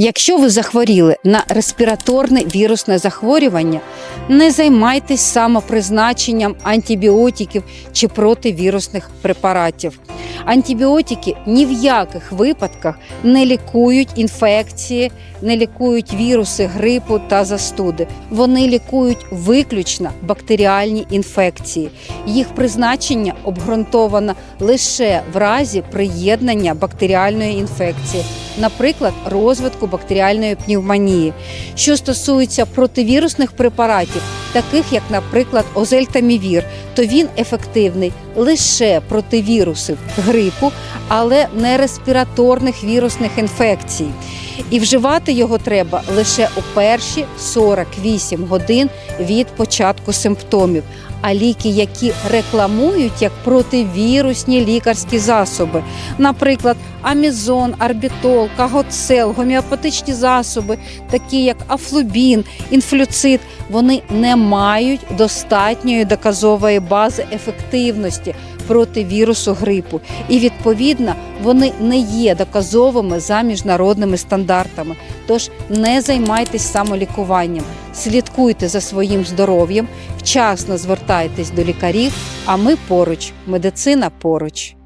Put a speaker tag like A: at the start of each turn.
A: Якщо ви захворіли на респіраторне вірусне захворювання, не займайтесь самопризначенням антибіотиків чи противірусних препаратів. Антибіотики ні в яких випадках не лікують інфекції, не лікують віруси грипу та застуди. Вони лікують виключно бактеріальні інфекції. Їх призначення обґрунтовано лише в разі приєднання бактеріальної інфекції, наприклад, розвитку бактеріальної пневмонії. Що стосується противірусних препаратів, таких як, наприклад, озельтамівір, то він ефективний лише проти вірусів грипу, але не респіраторних вірусних інфекцій. І вживати його треба лише у перші 48 годин від початку симптомів. А ліки, які рекламують як противірусні лікарські засоби, наприклад, амізон, арбітол, кагоцел, гомеопатичні засоби, такі як афлубін, інфлюцит, вони не мають достатньої доказової бази ефективності проти вірусу грипу, і відповідно вони не є доказовими за міжнародними стандартами. Тож не займайтесь самолікуванням, слідкуйте за своїм здоров'ям, вчасно звертайтесь до лікарів. А ми поруч, медицина поруч.